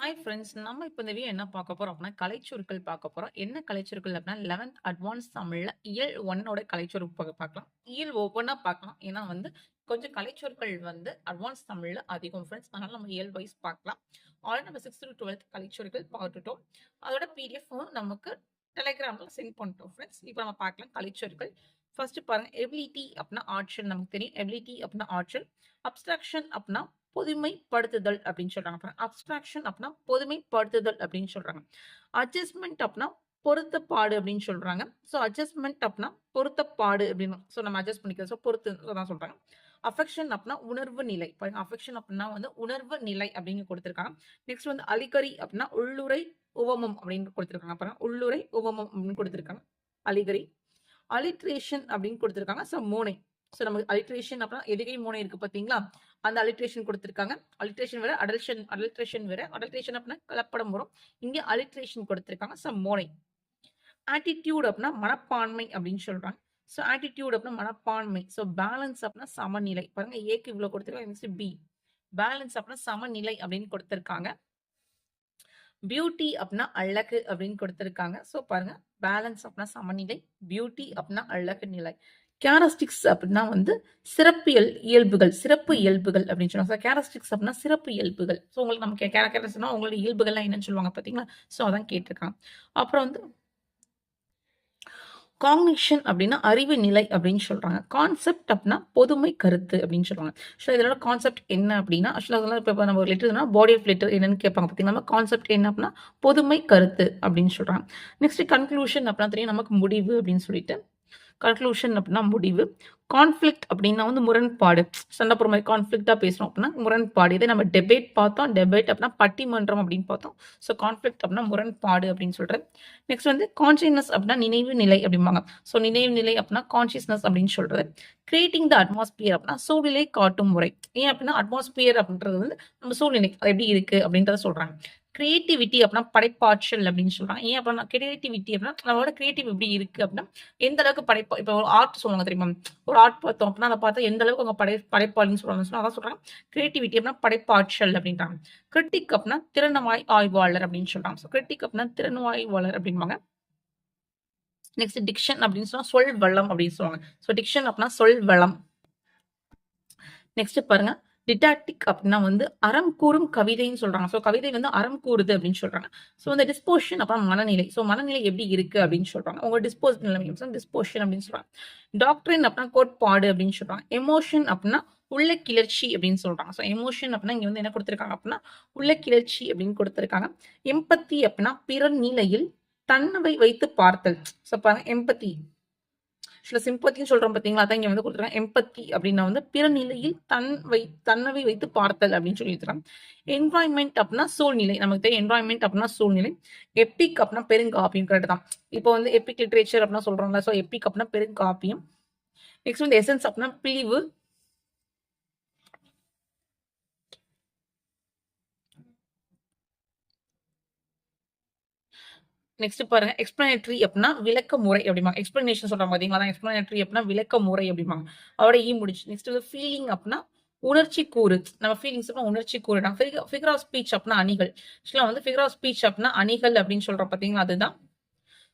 Hi friends நம்ம இப்போ இந்த வீடியோ என்ன பார்க்க போகிறோம் அப்படின்னா கலைச்சொற்கள் பார்க்க போகிறோம் என்ன கலைச்சொற்கள் அப்படின்னா லெவன்த் அட்வான்ஸ் தமிழில் இயல் ஒன்னோட கலைச்சொல் பார்க்கலாம். இயல் ஒவ்வொன்றா பார்க்கலாம். ஏன்னா வந்து கொஞ்சம் கலைச்சொற்கள் வந்து அட்வான்ஸ் தமிழில் அதிகம் ஃப்ரெண்ட்ஸ் அதனால் நம்ம இயல் வைஸ் பார்க்கலாம். ஆல்ரெடி நம்ம சிக்ஸ்த் டு டுவெல்த் கலைச்சொற்கள் பார்த்துட்டோம். அதோட பிடிஎஃப் நமக்கு டெலிகிராமில் சென்ட் பண்ணிட்டோம் ஃப்ரெண்ட்ஸ் இப்போ நம்ம பார்க்கலாம் கலைச்சொற்கள் ஃபர்ஸ்ட் பாருங்க எபிலிட்டி அப்படின்னா ஆற்றல் நமக்கு தெரியும். எபிலிட்டி அப்படின்னா ஆற்றல் அப்ஸ்ட்ராக்ஷன் அப்படின்னா பொதுமைப்படுத்துதல் அப்படின்னு சொல்றாங்க. அப்ஸ்ட்ராக்ஷன் அப்படின்னா பொதுமைப்படுத்துதல் அப்படின்னு சொல்றாங்க. அட்ஜஸ்ட்மெண்ட் அப்படின்னா பொருத்தப்பாடு அப்படின்னு சொல்றாங்க. ஸோ அட்ஜஸ்ட்மெண்ட் அப்படின்னா பொருத்தப்பாடு அப்படின்னு ஸோ நம்ம அட்ஜஸ்ட் பண்ணிக்கிறது ஸோ பொறுத்து தான் சொல்றாங்க. அஃபெக்ஷன் அப்படின்னா உணர்வு நிலை. பாருங்க அஃபெக்ஷன் அப்படின்னா வந்து உணர்வு நிலை அப்படின்னு கொடுத்துருக்காங்க. நெக்ஸ்ட் வந்து அலிகரி அப்படின்னா உள்ளுரை உவமம் அப்படின்னு கொடுத்துருக்காங்க. அப்புறம் உள்ளுரை உவமம் அப்படின்னு கொடுத்துருக்காங்க. அலிகரி. அலிட்ரேஷன் அப்படின்னு கொடுத்துருக்காங்க. ஸோ மூனை. ஸோ நமக்கு அலிட்ரேஷன் அப்படின்னா எதுகை மோனை இருக்கு பார்த்தீங்களா அந்த அலிட்ரேஷன் கொடுத்துருக்காங்க. அலிட்ரேஷன் வேற அடல்ஷன் அடல்ட்ரேஷன் வேற. அடல்ட்ரேஷன் அப்படின்னா கலப்படம் வரும். இங்கே அலிட்ரேஷன் கொடுத்துருக்காங்க. ஸோ மோனை. ஆட்டிடியூட் அப்படின்னா மனப்பான்மை அப்படின்னு சொல்றாங்க. ஸோ ஆட்டிடியூட் அப்படின்னா மனப்பான்மை. ஸோ பேலன்ஸ் அப்படின்னா சமநிலை. பாருங்க ஏக்கு இவ்வளோ கொடுத்துருக்காங்க. நெக்ஸ்ட் பி பேலன்ஸ் அப்படின்னா சமநிலை அப்படின்னு கொடுத்துருக்காங்க. பியூட்டி அப்படின்னா அழகு அப்படின்னு கொடுத்துருக்காங்க. ஸோ பாருங்க பேலன்ஸ் அப்படின்னா சமநிலை. பியூட்டி அப்படின்னா அழகு நிலை. கேரஸ்டிக்ஸ் அப்படின்னா வந்து சிறப்பியல் இயல்புகள் சிறப்பு இயல்புகள் அப்படின்னு சொல்லுவாங்க. கேரஸ்டிக்ஸ் அப்படின்னா சிறப்பு இயல்புகள். ஸோ உங்களுக்கு நமக்கு கேரக்டர்ஸ்னா உங்களோட இயல்புகள்லாம் என்னன்னு சொல்லுவாங்க பார்த்தீங்களா? ஸோ அதான் கேட்டிருக்காங்க அப்புறம் வந்து காங்னிஷன் அப்படின்னா அறிவு நிலை அப்படின்னு சொல்கிறாங்க கான்செப்ட் அப்படின்னா பொதுமை கருத்து அப்படின்னு சொல்லுவாங்க. ஸோ இதோட கான்செப்ட் என்ன அப்படின்னா ஆக்சுவலாக இப்போ நம்ம ஒரு லெட்டர்னா பாடி ஆஃப் லெட்டர் என்னன்னு கேட்பாங்க பார்த்தீங்கன்னா கான்செப்ட் என்ன அப்படின்னா பொதுமை கருத்து அப்படின்னு சொல்கிறாங்க நெக்ஸ்ட் கன்க்ளூஷன் அப்படின்னா தெரியும் நமக்கு முடிவு அப்படின்னு சொல்லிட்டு. கன்க்ளூஷன் அப்படின்னா முடிவு. கான்ஃப்ளிக்ட் அப்படின்னா வந்து முரண்பாடு. சண்டை போகிற மாதிரி கான்ஃப்ளிக்டாக பேசணும் அப்படின்னா முரண்பாடு. இதே நம்ம டெபேட் பார்த்தோம். டெபேட் அப்படின்னா பட்டிமன்றம் அப்படின்னு பார்த்தோம். ஸோ கான்ஃப்ளிக்ட் அப்படின்னா முரண்பாடு அப்படின்னு சொல்கிறேன் நெக்ஸ்ட் வந்து கான்சியஸ்னஸ் அப்படின்னா நினைவு நிலை அப்படிம்பாங்க. ஸோ நினைவு நிலை அப்படின்னா கான்சியஸ்னஸ் அப்படின்னு சொல்கிறது கிரியேட்டிங் த அட்மாஸ்பியர் அப்படின்னா சூழ்நிலை காட்டும் முறை. ஏன் அப்படின்னா அட்மாஸ்பியர் அப்படின்றது வந்து நம்ம சூழ்நிலை. அது எப்படி இருக்குது அப்படின்றத சொல்கிறாங்க கிரியேட்டிவிட்டி அப்படின்னா படைப்பாற்றல் அப்படின்னு சொல்றாங்க. ஏன் அப்படின்னா கிரியேட்டிவிட்டி அப்படின்னா நம்மளோட கிரியேட்டிவ் எப்படி இருக்கு அப்படின்னா எந்த அளவுக்கு படைப்பா இப்போ ஒரு ஆர்ட் சொல்லுவாங்க தெரியுமா? ஒரு ஆர்ட் பார்த்தோம் அப்படின்னா அதை பார்த்தா எந்த அளவுக்கு அவங்க படை படைப்பாளின்னு சொல்லுவாங்க அதான் சொல்றாங்க. கிரியேட்டிவிட்டி அப்படின்னா படைப்பாற்றல் அப்படின்றாங்க. கிரிட்டிக் அப்படின்னா திறனவாய் ஆய்வாளர் அப்படின்னு சொல்றாங்க. ஸோ கிரிட்டிக் அப்படின்னா திறனவாய்வாளர் அப்படின்பாங்க. நெக்ஸ்ட் டிக்ஷன் அப்படின்னு சொன்னா சொல் வளம் அப்படின்னு சொல்லுவாங்க. ஸோ டிக்ஷன் அப்படின்னா சொல் வளம் நெக்ஸ்ட் பாருங்க. டிடாக்டிக் அப்படின்னா வந்து அறம் கூறும் கவிதைன்னு சொல்றாங்க. ஸோ கவிதை வந்து அறம் கூறுது அப்படின்னு சொல்றாங்க. ஸோ அந்த டிஸ்போஷன் அப்புறம் மனநிலை. ஸோ மனநிலை எப்படி இருக்கு அப்படின்னு சொல்றாங்க. உங்க டிஸ்போஸ் நிலைமை டிஸ்போஷன் அப்படின்னு சொல்றாங்க. டாக்டரின் அப்படின்னா கோட்பாடு அப்படின்னு சொல்றாங்க. எமோஷன் அப்படின்னா உள்ள கிளர்ச்சி அப்படின்னு சொல்றாங்க. ஸோ எமோஷன் அப்படின்னா இங்க வந்து என்ன கொடுத்துருக்காங்க அப்படின்னா உள்ள கிளர்ச்சி அப்படின்னு கொடுத்துருக்காங்க. எம்பத்தி அப்படின்னா பிற நிலையில் தன்னவை வைத்து பார்த்தல். ஸோ பாருங்க எம்பத்தி சில சிம்பத்தின்னு சொல்றோம் பார்த்தீங்களா அதான் இங்க வந்து கொடுத்துருக்காங்க எம்பத்தி அப்படின்னா வந்து பிற நிலையில் தன் வை தன்னவை வைத்து பார்த்தல் அப்படின்னு சொல்லி இருக்கிறாங்க என்வாய்மெண்ட் அப்படின்னா சூழ்நிலை. நமக்கு தெரியும் என்வாய்மெண்ட் அப்படின்னா சூழ்நிலை. எப்பிக் அப்படின்னா பெருங்காப்பியம் கரெக்ட் தான். இப்போ வந்து எப்பிக் லிட்ரேச்சர் அப்படின்னா சொல்றோம்ல ஸோ எப்பிக் அப்படின்னா பெருங்காப்பியம். நெக்ஸ்ட் வந்து எசன்ஸ் அப்படின்னா பிழிவு நெக்ஸ்ட் பாருங்க எக்ஸ்பிளனேட்ரி அப்படின்னா விளக்க முறை அப்படிம்பாங்க. எக்ஸ்பிளனேஷன் சொல்றாங்க பாத்தீங்களா? அதான் அப்படின்னா விளக்க முறை அப்படிம்பாங்க. அவரோட ஈ e முடிச்சு நெக்ஸ்ட் வந்து ஃபீலிங் அப்படின்னா உணர்ச்சி கூறு. நம்ம ஃபீலிங்ஸ் உணர்ச்சி கூறு. ஃபிகர் ஆஃப் ஸ்பீச் அப்படின்னா அணிகள். ஆக்சுவலாக வந்து ஃபிகர் ஆஃப் ஸ்பீச் அப்படின்னா அணிகள் அப்படின்னு சொல்றோம் பாத்தீங்களா? அதுதான்.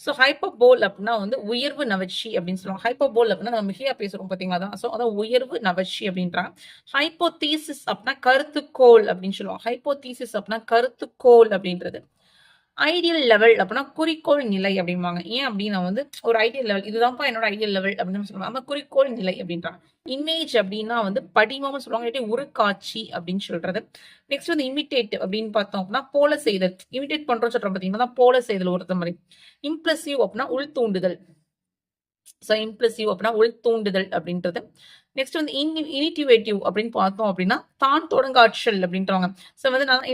ஸோ ஹைப்பபோல் அப்படின்னா வந்து உயர்வு நவர்ச்சி அப்படின்னு சொல்லுவாங்க. ஹைப்பபோல் அப்படின்னா நம்ம மிகையா பேசுறோம் பாத்தீங்களா? தான் ஸோ அதான் உயர்வு நவர்ச்சி அப்படின்றாங்க. ஹைப்போதீசிஸ் அப்படின்னா கருத்துக்கோள் அப்படின்னு சொல்லுவாங்க. ஹைப்போதீசிஸ் அப்படின்னா கருத்துக்கோள் அப்படின்றது. ஐடியல் லெவல் அப்படின்னா குறிக்கோள் நிலை அப்படிம்பாங்க. ஏன் அப்படின்னா வந்து ஒரு ஐடியல் லெவல் இதுதான்ப்பா என்னோட ஐடியல் லெவல் அப்படின்னு சொல்லுவாங்க. அந்த குறிக்கோள் நிலை அப்படின்றாங்க. இமேஜ் அப்படின்னா வந்து படிமம்னு சொல்லுவாங்க இல்லாட்டி ஒரு காட்சி அப்படின்னு சொல்றது. நெக்ஸ்ட் வந்து இமிட்டேட் அப்படின்னு பார்த்தோம் அப்படின்னா போல செய்தல். இமிட்டேட் பண்றோம் சொல்றோம் பார்த்தீங்கன்னா போல செய்தல் ஒருத்த மாதிரி. இம்ப்ளசிவ் அப்படின்னா உள் தூண்டுதல். ஸோ இம்ப்ளசிவ் அப்படின்னா உள் தூண்டுதல் அப்படின்றது. நெக்ஸ்ட் வந்து இன் இனிட்டிவேட்டிவ் அப்படின்னு பார்த்தோம் அப்படின்னா தான் தொடங்காற்றல் அப்படின்றவங்க. ஸோ வந்து நான்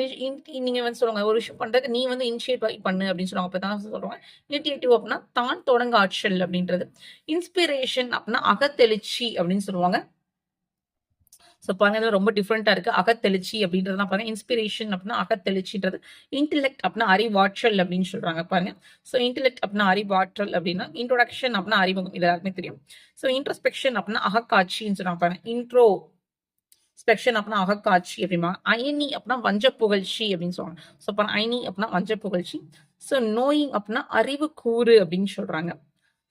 நீங்கள் வந்து சொல்லுவாங்க ஒரு விஷயம் பண்ணுறதுக்கு நீ வந்து இனிஷியேட் பண்ணு அப்படின்னு சொல்லுவாங்க. அப்போ தான் சொல்லுவாங்க இனிட்டிவேட்டிவ் அப்படின்னா தான் தொடங்காற்றல் அப்படின்றது. இன்ஸ்பிரேஷன் அப்படின்னா அகத்தெளிச்சி அப்படின்னு சொல்லுவாங்க. ஸோ பாருங்க இதில் ரொம்ப டிஃப்ரெண்ட்டாக இருக்குது அகத்தெளிச்சி அப்படின்றது தான் பாருங்க இன்ஸ்பிரேஷன் அப்படின்னா அகத்தெளிச்சின்றது இன்டெலெக்ட் அப்படின்னா அறிவாற்றல் அப்படின்னு சொல்கிறாங்க பாருங்க. ஸோ இன்டெலெக்ட் அப்படின்னா அறிவாற்றல் அப்படின்னா இன்ட்ரோடக்ஷன் அப்படின்னா அறிமுகம். இது எல்லாருக்குமே தெரியும். ஸோ இன்ட்ரோஸ்பெக்ஷன் அப்படின்னா அகக்காட்சின்னு சொல்றாங்க பாருங்க. இன்ட்ரோ ஸ்பெக்ஷன் அப்படின்னா அகக்காட்சி அப்படிம்பாங்க. அயனி அப்படின்னா வஞ்ச புகழ்ச்சி அப்படின்னு சொல்லுவாங்க ஸோ அப்புறம் அயனி அப்படின்னா வஞ்ச புகழ்ச்சி ஸோ நோயிங் அப்படின்னா அறிவு கூறு அப்படின்னு சொல்றாங்க.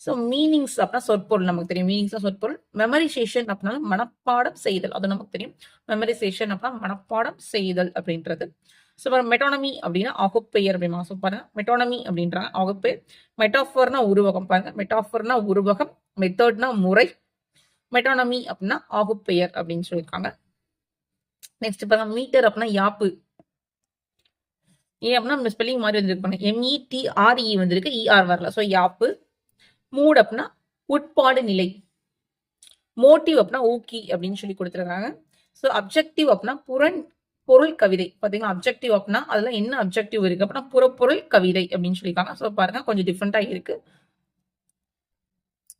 ஸோ மீனிங்ஸ் அப்படின்னா சொற்பொருள் நமக்கு தெரியும். மீனிங்ஸ் சொற்பொருள். மெமரைசேஷன் அப்படின்னா மனப்பாடம் செய்தல். அது நமக்கு தெரியும். மெமரைசேஷன் அப்படின்னா மனப்பாடம் செய்தல் அப்படின்றது. ஸோ அப்புறம் மெட்டானமி அப்படின்னா ஆகுப்பெயர் அப்படிமா. ஸோ பாருங்க மெட்டானமி அப்படின்றாங்க அகப்பெயர் மெட்டாஃபர்னா உருவகம். பாருங்க மெட்டாஃபர்னா உருவகம். மெத்தட்னா முறை. மெட்டானமி அப்படின்னா ஆகுப்பெயர் அப்படின்னு சொல்லியிருக்காங்க. நெக்ஸ்ட் பாருங்க மீட்டர் அப்படின்னா யாப்பு. ஏன் அப்படின்னா ஸ்பெல்லிங் மாதிரி வந்திருக்கு பாருங்க. எம்இடிஆர்இ வந்திருக்கு. இஆர் வரல. ஸோ யாப்பு. மூட் அப்படின்னா உட்பாடு நிலை. மோட்டிவ் அப்படின்னா ஊக்கி அப்படின்னு சொல்லி கொடுத்துருக்காங்க. ஸோ அப்ஜெக்டிவ் அப்படின்னா புறன் பொருள் கவிதை. பார்த்தீங்கன்னா அப்ஜெக்டிவ் அப்படின்னா அதுல என்ன அப்ஜெக்டிவ் இருக்கு? அப்படின்னா புறப்பொருள் கவிதை அப்படின்னு சொல்லியிருக்காங்க ஸோ பாருங்க கொஞ்சம் டிஃப்ரெண்டா இருக்கு.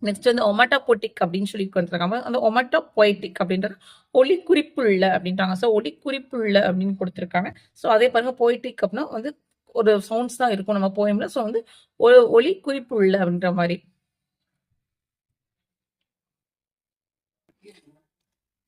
நெக்ஸ்ட் வந்து ஒமட்டாபோட்டிக் அப்படின்னு சொல்லி கொடுத்துருக்காங்க. அந்த ஒமட்டோ பொய்டிக் அப்படின்றது ஒளி குறிப்புள்ள அப்படின்றாங்க ஸோ ஒளி குறிப்புள்ள அப்படின்னு கொடுத்துருக்காங்க. ஸோ அதே பாருங்க பொய்டிக் அப்படின்னா வந்து ஒரு சவுண்ட்ஸ் தான் இருக்கும் நம்ம போயம்ல ஸோ வந்து ஒளி குறிப்புள்ள அப்படின்ற மாதிரி.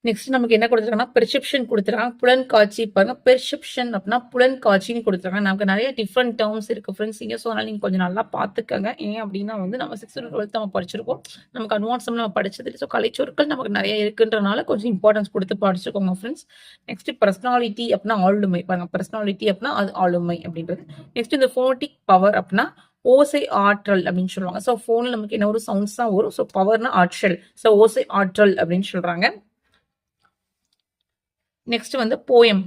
நெக்ஸ்ட் நமக்கு என்ன கொடுத்துருக்காங்கன்னா பெர்செப்ஷன் கொடுத்துருக்காங்க. புலன் காட்சி பாருங்க. பெர்செப்ஷன் அப்படின்னா புலன் காட்சின்னு கொடுத்துருக்காங்க. நமக்கு நிறைய டிஃப்ரெண்ட் டேர்ம்ஸ் இருக்கு ஃப்ரெண்ட்ஸ் இங்கே ஸோ அதனால நீங்கள் கொஞ்சம் நல்லா பார்த்துக்கங்க. ஏன் அப்படின்னா வந்து நம்ம சிக்ஸ்த் டுவெல்த் நம்ம படிச்சிருக்கோம். நமக்கு அட்வான்ஸ் நம்ம படிச்சது ஸோ கலைச்சொற்கள் நமக்கு நிறைய இருக்குன்றனால கொஞ்சம் இம்பார்ட்டன்ஸ் கொடுத்து படிச்சுக்கோங்க ஃப்ரெண்ட்ஸ் நெக்ஸ்ட் பர்சனாலிட்டி அப்படின்னா ஆளுமை. பாருங்க பர்சனாலிட்டி அப்படின்னா அது ஆளுமை அப்படின்றது. நெக்ஸ்ட் இந்த ஃபோனட்டிக் பவர் அப்படின்னா ஓசை ஆற்றல் அப்படின்னு சொல்லுவாங்க. ஸோ ஃபோனில் நமக்கு என்ன ஒரு சவுண்ட்ஸ் தான் வரும். ஸோ பவர்னா ஆற்றல். ஸோ ஓசை ஆற்றல் அப்படின்னு சொல்கிறாங்க நெக்ஸ்ட் வந்து போயம்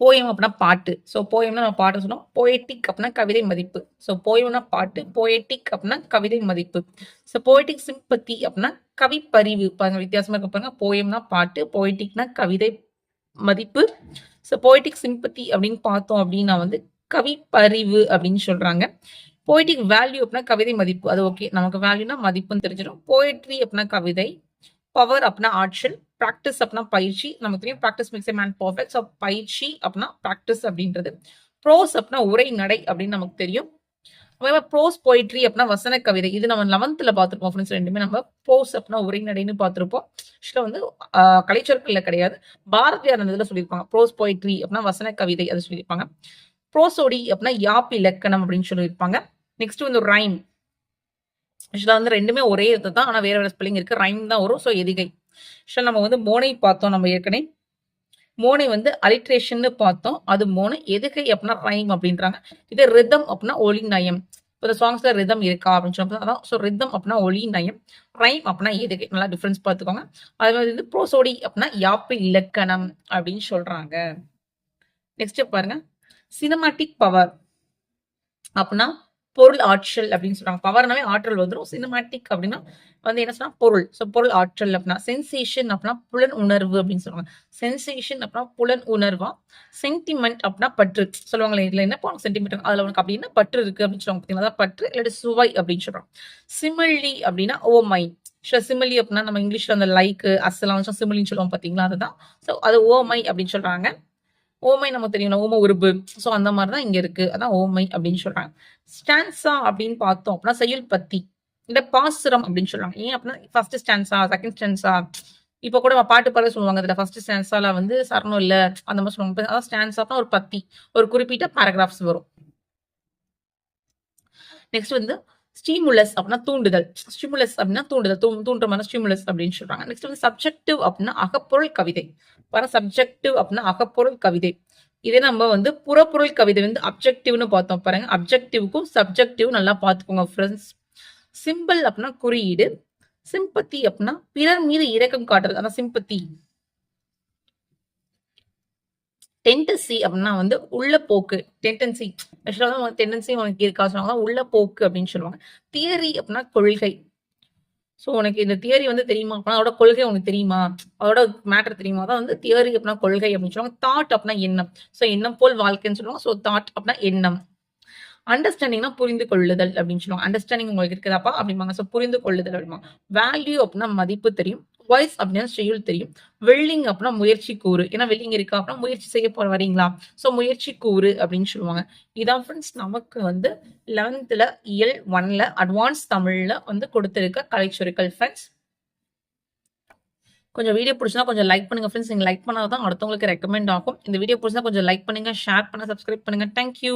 போயம் அப்படின்னா பாட்டு. ஸோ போயம்னா நம்ம பாட்டு சொன்னோம். போயட்டிக் அப்படின்னா கவிதை மதிப்பு. ஸோ போயம்னா பாட்டு. போயட்டிக் அப்படின்னா கவிதை மதிப்பு. ஸோ போயட்டிக் சிம்பத்தி அப்படின்னா கவிப்பறிவு. பாருங்க வித்தியாசமா இருக்க பாருங்க. போயம்னா பாட்டு போயட்டிக்னா கவிதை மதிப்பு. ஸோ போயட்டிக் சிம்பத்தி அப்படின்னு பார்த்தோம் அப்படின்னா வந்து கவிப்பறிவு அப்படின்னு சொல்றாங்க. போய்டிக் வேல்யூ அப்படின்னா கவிதை மதிப்பு. அது ஓகே நமக்கு வேல்யூனா மதிப்புன்னு தெரிஞ்சிடும். போயிட்ரி அப்படின்னா கவிதை. பவர் அப்படின்னா ஆக்ஷன் ப்ராக்டிஸ் அப்படின்னா பயிற்சி நமக்கு தெரியும் practice makes man perfect so பயிற்சி அப்படின்னா ப்ராக்டிஸ் அப்படின்றது. ப்ரோஸ் அப்படின்னா உரை நடை அப்படின்னு நமக்கு தெரியும். ப்ரோஸ் போயிட்ரி அப்படின்னா வசன கவிதை. இது நம்ம லெவன்த்தில் பார்த்துருப்போம் ஃப்ரெண்ட்ஸ் ரெண்டுமே. நம்ம ப்ரோஸ் அப்படின்னா உரைநடைன்னு பார்த்துருப்போம். ஆக்சுவலாக வந்து கலைச்சொற்களில் கிடையாது. பாரதியார் அந்த இதில் சொல்லியிருப்பாங்க. ப்ரோஸ் போயிட்ரி அப்படின்னா வசன கவிதை அதை சொல்லியிருப்பாங்க. ப்ரோசோடி அப்படின்னா யாப் இலக்கணம் அப்படின்னு சொல்லியிருப்பாங்க. நெக்ஸ்ட் வந்து ரைம் ஆக்சுவலாக வந்து ரெண்டுமே ஒரே இது தான். ஆனால் வேற வேற ஸ்பெல்லிங் இருக்கு. ரைம் தான் வரும். ஸோ எதிகை. ஆக்சுவலாக நம்ம வந்து மோனை பார்த்தோம் நம்ம ஏற்கனவே. மோனை வந்து அலிட்ரேஷன்னு பார்த்தோம். அது மோனை எதுகை அப்படின்னா ரைம் அப்படின்றாங்க. இதே ரிதம் அப்படின்னா ஒளி நயம் இப்போ இந்த சாங்ஸ்ல ரிதம் இருக்கா அப்படின்னு சொல்லி அதான். ஸோ ரிதம் அப்படின்னா ஒளி நயம் ரைம் அப்படின்னா எதுகை. நல்லா டிஃப்ரென்ஸ் பார்த்துக்கோங்க. அது மாதிரி வந்து ப்ரோசோடி அப்படின்னா யாப்பு இலக்கணம் அப்படின்னு சொல்றாங்க. நெக்ஸ்ட் பாருங்க. சினிமாட்டிக் பவர் அப்படின்னா பொருள் ஆற்றல் அப்படின்னு சொல்றாங்க. பவர்னாவே ஆற்றல் வந்துடும் சினிமாட்டிக் அப்படின்னா வந்து என்ன சொன்னா பொருள். ஸோ பொருள் ஆற்றல் அப்படின்னா சென்சேஷன் அப்படின்னா புலன் உணர்வு அப்படின்னு சொல்லுவாங்க சென்சேஷன் அப்படின்னா புலன் உணர்வா? சென்டிமெண்ட் அப்படின்னா பற்று. சொல்லுவாங்களே இதுல என்ன போன சென்டிமெண்ட் அதுல உனக்கு அப்படின்னா பற்று இருக்கு அப்படின்னு சொல்லுவாங்க பார்த்தீங்கன்னா பற்று இல்லாட்டி சுவை அப்படின்னு சொல்றோம் சிமிழி அப்படின்னா ஓ ஸோ சிமிலி அப்படின்னா நம்ம இங்கிலீஷ்ல அந்த லைக் அசலாம் சிமிலின்னு சொல்லுவோம் பார்த்தீங்களா? அதுதான். ஸோ அது ஓமை அப்படின்னு சொல்றாங்க. ஓமை நமக்கு தெரியும் ஓம உருபு ஸோ அந்த மாதிரி தான் இங்க இருக்கு. அதான் ஓமை அப்படின்னு சொல்றாங்க. ஸ்டான்சா அப்படின்னு பார்த்தோம் அப்படின்னா செயல் பத்தி. இந்த பாசுரம் அப்படின்னு சொல்றாங்க. ஏன் அப்படின்னா ஃபர்ஸ்ட் ஸ்டான்ஸா செகண்ட் ஸ்டான்ஸா இப்போ கூட பாட்டு பாட சொல்லுவாங்க இதுல ஃபர்ஸ்ட் ஸ்டான்ஸால வந்து சரணம் இல்ல அந்த மாதிரி சொல்லுவாங்க. அதான் ஸ்டான்ஸா ஒரு பத்தி. ஒரு குறிப்பிட்ட பேராகிராஃப்ஸ் வரும். நெக்ஸ்ட் வந்து ஸ்டிமுலஸ் அப்படின்னா தூண்டுதல். ஸ்டிமுலஸ் அப்படின்னா தூண்டுதல். தூ தூண்டுறமான ஸ்டிமுலஸ் அப்படின்னு சொல்றாங்க. நெக்ஸ்ட் வந்து சப்ஜெக்டிவ் அப்படின்னா அகப்பொருள் கவிதை. வர சப்ஜெக்டிவ் அப்படின்னா அகப்பொருள் கவிதை. இதே நம்ம வந்து புறப்பொருள் கவிதை வந்து அப்ஜெக்டிவ்னு பார்த்தோம். பாருங்க. அப்ஜெக்டிவ்க்கும் சப்ஜெக்டிவ் நல்லா பார்த்துக்கோங்க ஃப்ரெண்ட்ஸ் சிம்பிள் அப்படின்னா குறியீடு. சிம்பத்தி அப்படின்னா பிறர் மீது இரக்கம் காட்டுறது. அதான் சிம்பத்தி டென்டன்சி அப்படின்னா வந்து உள்ள போக்கு டென்டன்சி ஆக்சுவலாக டென்டன்சி உனக்கு இருக்கா? சொல்லுவாங்க உள்ள போக்கு அப்படின்னு சொல்லுவாங்க. தியரி அப்படின்னா கொள்கை. ஸோ உனக்கு இந்த தியரி வந்து தெரியுமா? அப்படின்னா அதோட கொள்கை உனக்கு தெரியுமா? அதோட மேட்டர் தெரியுமா? தான் வந்து தியரி அப்படின்னா கொள்கை அப்படின்னு சொல்லுவாங்க. தாட் அப்படின்னா எண்ணம். ஸோ எண்ணம் போல் வாழ்க்கைன்னு சொல்லுவாங்க. ஸோ தாட் அப்படின்னா எண்ணம். அண்டர்ஸ்டாண்டிங்னா புரிந்து கொள்ளுதல் அப்படின்னு சொல்லுவாங்க. அண்டர்ஸ்டாண்டிங் உங்களுக்கு இருக்குதாப்பா? அப்படிம்பாங்க. ஸோ புரிந்து கொள்ளுதல் அப்படிமா வேல்யூ அப்படின்னா மதிப்பு தெரியும். வாய்ஸ் அப்படின்னா செய்யுள் தெரியும் வெல்லிங் அப்படின்னா முயற்சி கூறு ஏன்னா வெல்லிங் இருக்கா அப்படின்னா முயற்சி செய்ய போற வரீங்களா ஸோ முயற்சி கூறு அப்படின்னு சொல்லுவாங்க இதான் ஃப்ரெண்ட்ஸ் நமக்கு வந்து லெவன்த்தில் இயல் ஒன்ல அட்வான்ஸ் தமிழ்ல வந்து கொடுத்துருக்க கலைச்சொருக்கள் ஃப்ரெண்ட்ஸ் கொஞ்சம் வீடியோ பிடிச்சிருந்தா கொஞ்சம் லைக் பண்ணுங்க ஃப்ரெண்ட்ஸ். நீங்க லைக் பண்ணாதான் அடுத்தவங்களுக்கு ரெக்கமெண்ட் ஆகும். இந்த வீடியோ பிடிச்சா கொஞ்சம் லைக் பண்ணுங்க, ஷேர் பண்ணுங்க, சப்ஸ்கிரைப் பண்ணுங்க. Thank you.